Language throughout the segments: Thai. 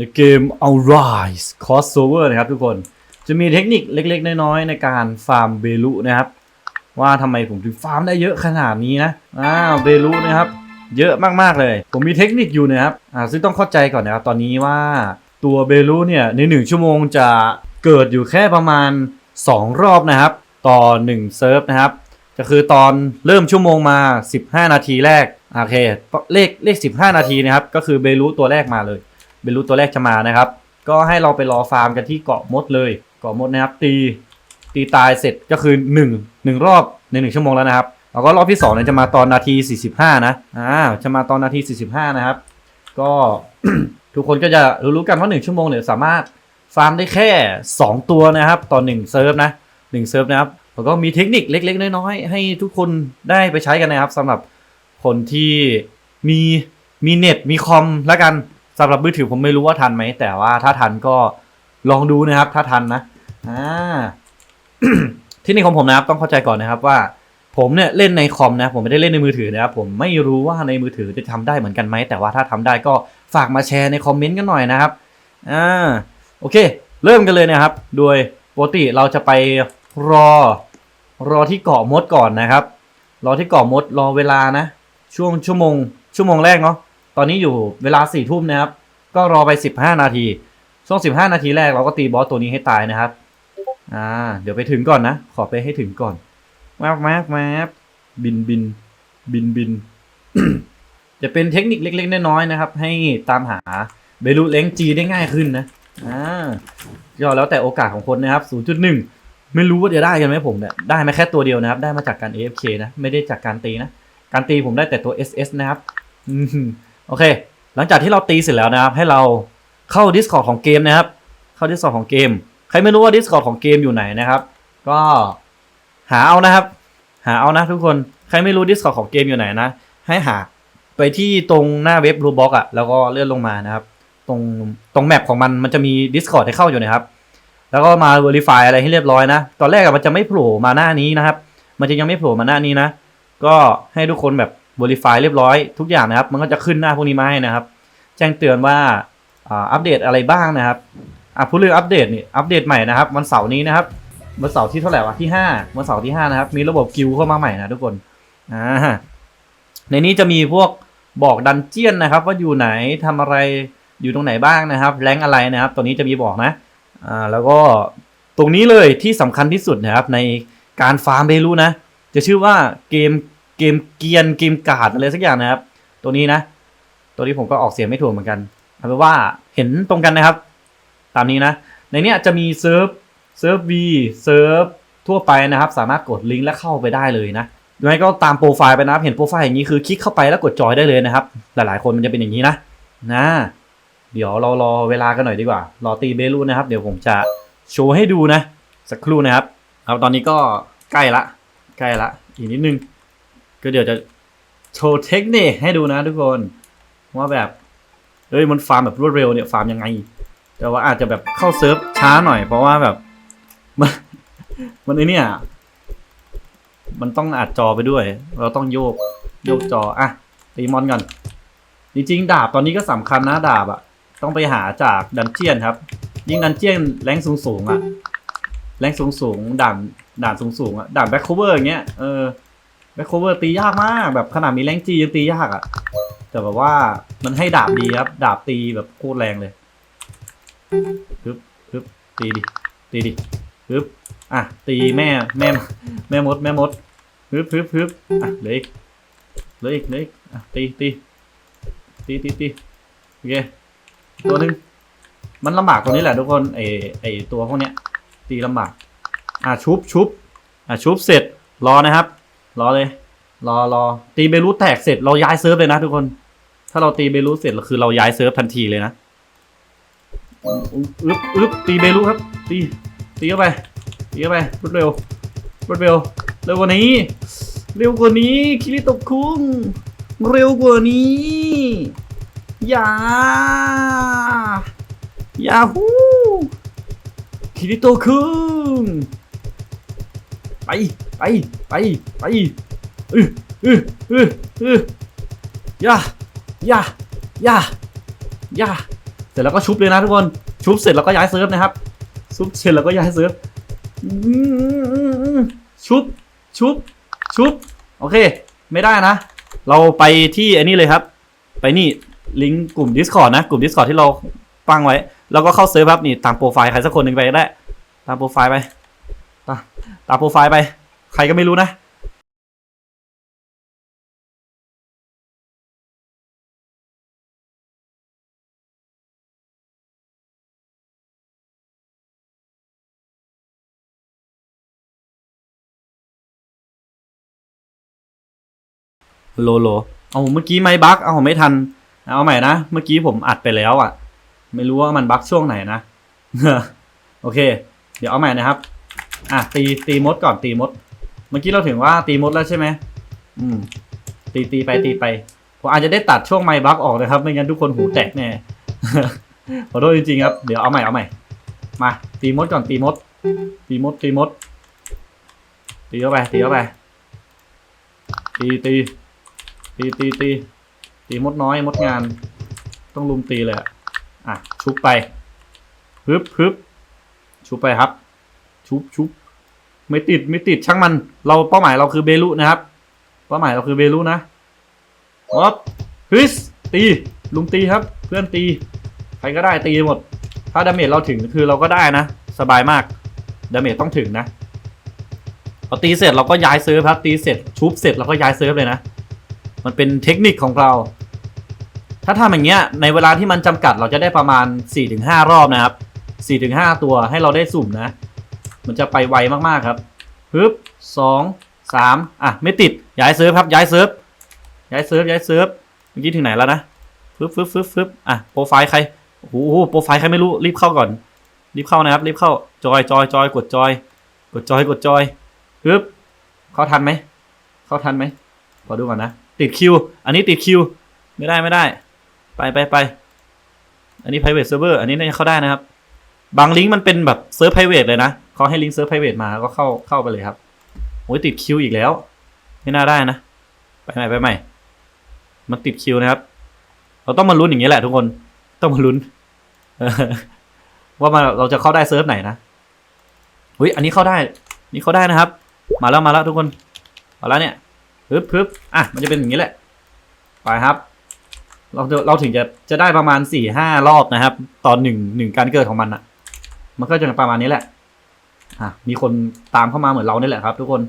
ในเกม Arise Crossover นะครับทุกคน จะมีเทคนิคเล็กๆ น้อยๆ ในการฟาร์มเบลุนะครับ ว่าทำไมผมถึงฟาร์มได้เยอะขนาดนี้นะอ้าวเบลุนะครับ เยอะมากๆเลย ผมมีเทคนิคอยู่นะครับอ่าซึ่งต้องเข้าใจก่อนนะครับ ตอนนี้ว่าตัวเบลุเนี่ยใน 1 ชั่วโมงจะเกิดอยู่แค่ประมาณ 2 รอบนะครับ ต่อ 1 เซิร์ฟนะครับ ก็คือตอนเริ่มชั่วโมงมา 15 นาทีแรกโอเคเลขเลข 15 นาทีนะครับ ก็คือเบลุตัวแรกมาเลย เบลูตัวแรกจะมานะครับ ก็ให้เราไปรอฟาร์มกันที่เกาะมดเลย เกาะมดนะครับ ตีตีตายเสร็จก็คือ1 1รอบใน1ชั่วโมงแล้วนะครับแล้วก็รอบที่2เนี่ยจะมาตอนนาที 45 นะอ่าจะมาตอนนาที 45 นะครับ ก็ทุกคนก็จะรู้ๆกันว่า1ชั่วโมงเนี่ยสามารถฟาร์มได้แค่ 2 ตัวนะครับ ต่อ1เซิร์ฟนะ1เซิร์ฟนะครับแล้วก็มีเทคนิคเล็ก ๆ น้อยๆให้ทุกคนได้ไปใช้กันนะครับสำหรับคนที่มีมีเน็ตมีคอมแล้วกัน สำหรับมือถือผมไม่รู้ว่าทันไหม แต่ว่าถ้าทันก็ลองดูนะครับ ถ้าทันนะอ่าที่นี่ของผมนะครับต้องเข้าใจก่อนนะครับว่า ผมเนี่ยเล่นในคอมนะ ผมไม่ได้เล่นในมือถือนะครับผมไม่รู้ว่าในมือถือจะทำได้เหมือนกันไหมแต่ว่าถ้าทำได้ก็ฝากมาแชร์ในคอมเมนต์กันหน่อยนะครับอ่าโอเค เริ่มกันเลยนะครับ โดยปกติเราจะไปรอรอที่เกาะมดก่อนนะครับ รอที่เกาะมดรอเวลานะ ช่วงชั่วโมงชั่วโมงแรกเนาะ อนนี้อยู่เวลาสี่ทุ่มนะครับ ก็รอไปสิบห้านาที ช่วงสิบห้านาทีแรกเราก็ตีบอสตัวนี้ให้ตายนะครับ อ่า เดี๋ยวไปถึงก่อนนะ ขอไปให้ถึงก่อนแมบแมบแมบบินบิน บินบิน จะเป็นเทคนิคเล็กๆน้อยๆนะครับ ให้ตามหาเบลูเลงจีได้ง่ายขึ้นนะ อ่าก็แล้วแต่โอกาสของคนนะครับ 0.1 ไม่รู้ว่าจะได้กันไหมผมเนี่ย ได้มาแค่ตัวเดียวนะครับ ได้มาจากการ AFK นะ ไม่ได้จากการตีนะ การตีผมได้แต่ตัว SS นะครับ โอเค หลังจากที่เราตีเสร็จแล้วนะครับ ให้เราเข้า Discord ของเกมนะครับ เข้า Discord ของเกม ใครไม่รู้ว่า Discord ของเกมอยู่ไหนนะครับ ก็หาเอานะครับ หาเอานะทุกคน ใครไม่รู้ Discord ของเกมอยู่ไหนนะ ให้หาไปที่ตรงหน้าเว็บ Roblox อะ แล้วก็เลื่อนลงมานะครับ ตรงตรงแมปของมันมันจะมี Discord ให้เข้าอยู่นะครับ แล้วก็มา Verify อะไรให้เรียบร้อยนะ ตอนแรกมันจะไม่โผล่มาหน้านี้นะครับ มันจะยังไม่โผล่มาหน้านี้นะ ก็ให้ทุกคนแบบ Verify เรียบร้อยทุกอย่างนะครับ มันก็จะขึ้นหน้าพวกนี้มาให้นะครับ แจ้งเตือนว่าอัปเดตอะไรบ้างนะครับอะพูดเรื่องอัปเดตนี่อัปเดตใหม่นะครับวันเสาร์นี้นะครับวันเสาร์ที่เท่าไหร่วะที่ห้าวันเสาร์ที่ห้านะครับมีระบบกิลเข้ามาใหม่นะทุกคนอ่าในนี้จะมีพวกบอกดันเจียนนะครับ ว่าอยู่ไหนทำอะไรอยู่ตรงไหนบ้างนะครับ แรงอะไรนะครับ ตัวนี้จะมีบอกนะอ่าแล้วก็ตรงนี้เลยที่สำคัญที่สุดนะครับในการฟาร์มเบลูนะ จะชื่อว่าเกม เกมเกียนเกมการ์ดอะไรสักอย่างนะครับ ตัวนี้นะ ตัวนี้ผมก็ออกเสียงไม่ถูกเหมือนกันเอาเป็นว่าเห็นตรงกันนะครับ ตามนี้นะ ในเนี้ยจะมีเซิร์ฟเซิร์ฟ V เซิร์ฟทั่วไปนะครับ สามารถกดลิงก์และเข้าไปได้เลยนะยังไงก็ตามโปรไฟล์ไปนะครับ เห็นโปรไฟล์อย่างนี้คือคลิกเข้าไปแล้วกดจอยได้เลยนะครับ หลายๆคนมันจะเป็นอย่างนี้นะนะเดี๋ยวเรารอเวลากันหน่อยดีกว่า รอตีเบลูนะครับ เดี๋ยวผมจะโชว์ให้ดูนะ สักครู่นะครับ เอาตอนนี้ก็ใกล้ละ ใกล้ละ อีกนิดนึง ก็เดี๋ยวจะโชว์เทคนิคให้ดูนะทุกคน ว่าแบบเฮ้ยมันฟาร์มแบบรวดเร็วเนี่ยฟาร์มยังไง แต่ว่าอาจจะแบบเข้าเซิร์ฟช้าหน่อย เพราะว่าแบบมันมันไอเนี่ยมันต้องอัดจอไปด้วย เราต้องโยกโยกจออะตีมอนก่อนจริงๆดาบตอนนี้ก็สำคัญนะดาบอะต้องไปหาจากดันเจียนครับ ยิ่งดันเจียนแรงสูงสูงๆอะแรงสูงสูงๆด่านด่านสูงสูงๆอะด่านแบ็คโคเวอร์อย่างเงี้ยเออ แบ็คโคเวอร์ตียากมากแบบขนาดมีแรงจียังตียากอะแต่แบบว่ามันให้ดาบดีครับ ดาบตีแบบโคตรแรงเลยปึ๊บปึ๊บตีดิ ตีดิปึ๊บอะ ตีแม่แม่แม่มด แม่มดปึ๊บปึ๊บปึ๊บอะเหลืออีกเหลืออีกเหลืออีกอะตีตีตีตีตีโอเคตัวหนึ่งมันลำบากตรงนี้แหละทุกคนไอไอตัวพวกเนี้ยตีลำบาก อะชุบชุบอะชุบเสร็จรอนะครับ รอเลย รอรอตีเบลูแตกเสร็จเราย้ายเซิร์ฟเลยนะทุกคน ถ้าเราตีเบลูเสร็จคือเราย้ายเซิร์ฟทันทีเลยนะอึ๊บอึ๊บตีเบลูครับ ตี ตีเข้าไป ตีเข้าไปรวดเร็วรวดเร็ว เร็วกว่านี้ เร็วกว่านี้ คิริตะคุงเร็วกว่านี้ อย่า อย่าฮูคิริโตะคุง ไปไปไปไปอืออืออืออืออย่าย่าย่าย่าเสร็จแล้วก็ชุบเลยนะทุกคนชุบเสร็จแล้วก็ย้ายเซิร์ฟนะครับ ชุบเสร็จแล้วก็ย้ายเซิร์ฟชุบชุบชุบโอเค ไม่ได้นะ เราไปที่อันนี้เลยครับ ไปนี่ลิงก์กลุ่ม Discord นะ กลุ่ม Discord ที่เราตั้งไว้ แล้วก็เข้าเซิร์ฟครับนี่ตามโปรไฟล์ใครสักคนหนึ่งไปได้ ตามโปรไฟล์ไป ตามโปรไฟล์ไป ใครก็ไม่รู้นะโลโลเอาเมื่อกี้ไม่บั๊กเอาไม่ทัน เอาใหม่นะ เมื่อกี้ผมอัดไปแล้วอะ ไม่รู้ว่ามันบั๊กช่วงไหนนะ โอเค เดี๋ยวเอาใหม่นะครับ อะตีตีมดก่อนตีมด เมื่อกี้เราถึงว่าตีมดแล้วใช่ไหมอืม ตีตีไปตีไปผมอาจจะได้ตัดช่วงไมค์บั๊กออกนะครับ ไม่งั้นทุกคนหูแตกแน่ขอโทษจริงๆครับ เดี๋ยวเอาใหม่เอาใหม่ มา ตีมดก่อนตีมด ตีมดตีมด ตีเข้าไปตีเข้าไป ตีตีตีตีตีตีมดน้อยมดงาน ต้องลุมตีเลยอะอะชุบไปฮึบฮึบชุบไปครับ ชุบชุบ ไม่ติดไม่ติดช่างมัน เราเป้าหมายเราคือเบลุนะครับ เป้าหมายเราคือเบลุนะอ๊อบฮึสตีลุมตีครับ เพื่อนตีใครก็ได้ตีหมด ถ้าดาเมจเราถึงคือเราก็ได้นะ สบายมากดาเมจต้องถึงนะพอตีเสร็จเราก็ย้ายเซิร์ฟครับตีเสร็จชุบเสร็จเราก็ย้ายเซิร์ฟเลยนะ มันเป็นเทคนิคของเรา ถ้าทำอย่างเงี้ยในเวลาที่มันจำกัดเราจะได้ประมาณ 4-5 รอบนะครับ 4-5 ตัวให้เราได้สุ่มนะ มันจะไปไวมากๆครับฮึบสองสามอะไม่ติดย้ายเซิร์ฟครับย้ายเซิร์ฟย้ายเซิร์ฟย้ายเซิร์ฟเมื่อกี้ถึงไหนแล้วนะฟึบฟึบฟึบฟึบอะโปรไฟล์ใครโอ้โหโปรไฟล์ใครไม่รู้รีบเข้าก่อน รีบเข้านะครับรีบเข้าจอยจอยจอยกดจอย กดจอยกดจอยฮึบเข้าทันไหมเข้าทันไหมขอดูก่อนนะติดคิว อันนี้ติดคิว ไม่ได้ไม่ได้ ไปไปไป อันนี้ private server อันนี้น่าจะเข้าได้นะครับ บางลิงก์มันเป็นแบบเซิร์ฟ private เลยนะ เขาให้ลิงก์เซิร์ฟ private มาก็เข้าเข้าไปเลยครับโอ้ยติดคิวอีกแล้ว ไม่น่าได้นะ ไปใหม่ไปใหม่มันติดคิวนะครับ เราต้องมาลุ้นอย่างนี้แหละทุกคนต้องมาลุ้นว่ามาเราจะเข้าได้เซิร์ฟไหนนะอุ้ยอันนี้เข้าได้ นี่เข้าได้นะครับ มาแล้วมาแล้วทุกคนมาแล้วเนี่ยพึบพึบอะมันจะเป็นอย่างนี้แหละไปครับ เราเราถึงจะจะได้ประมาณสี่ห้ารอบนะครับ ตอนหนึ่งหนึ่งการเกิดของมันอะมันก็จะประมาณนี้แหละ อะมีคนตามเข้ามาเหมือนเราเนี่ยแหละครับ ทุกคน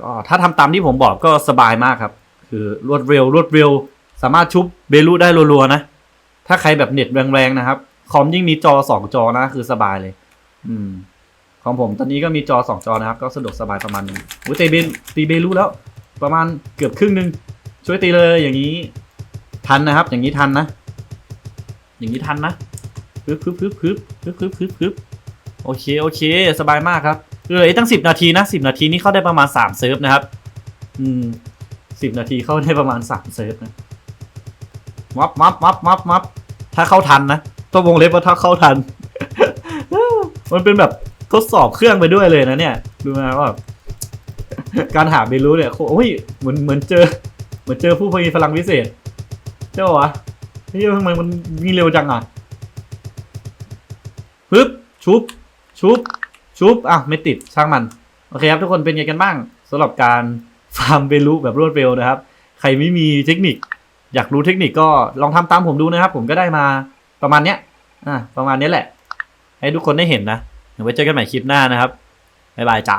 ก็ถ้าทำตามที่ผมบอกก็สบายมากครับ คือรวดเร็วรวดเร็ว สามารถชุบเบลูได้รัวๆนะ ถ้าใครแบบเน็ตแรงๆนะครับ คอมยิ่งมีจอสองจอนะ คือสบายเลย อืมของผมตอนนี้ก็มีจอสองจอนะครับ ก็สะดวกสบายประมาณนึงอุ้ยตีเบลตีเบลูแล้ว ประมาณเกือบครึ่งนึง ช่วยตีเลยอย่างนี้ ทันนะครับ อย่างนี้ทันนะ อย่างนี้ทันนะพึบพึบพึบพึบพึบพึบพึบ โอเคโอเค สบายมากครับเหลืออีกตั้งสิบนาทีนะสิบนาทีนี่เข้าได้ประมาณสามเซิร์ฟนะครับ อืมสิบนาทีเข้าได้ประมาณสามเซิร์ฟนะมับมับมับมับมับถ้าเข้าทันนะต้องวงเล็บว่าถ้าเข้าทัน มันเป็นแบบทดสอบเครื่องไปด้วยเลยนะเนี่ย ดูนะว่า การหาเบลูเนี่ยโอ้ยเหมือนเหมือนเจอ เหมือนเจอผู้มีพลังพิเศษเจ้าวะเฮ้ยทำไมมันวิ่งเร็วจังอะปึ๊บชุบ ชุบ ชุบอะไม่ติด ช่างมัน โอเคครับ ทุกคนเป็นไงกันบ้างสำหรับการฟาร์มเบลูแบบรวดเร็วนะครับ ใครไม่มีเทคนิค อยากรู้เทคนิคก็ลองทำตามผมดูนะครับ ผมก็ได้มาประมาณเนี้ย อะประมาณนี้แหละ ให้ทุกคนได้เห็นนะ เดี๋ยวไว้เจอกันใหม่คลิปหน้านะครับ บ๊ายบายจ้า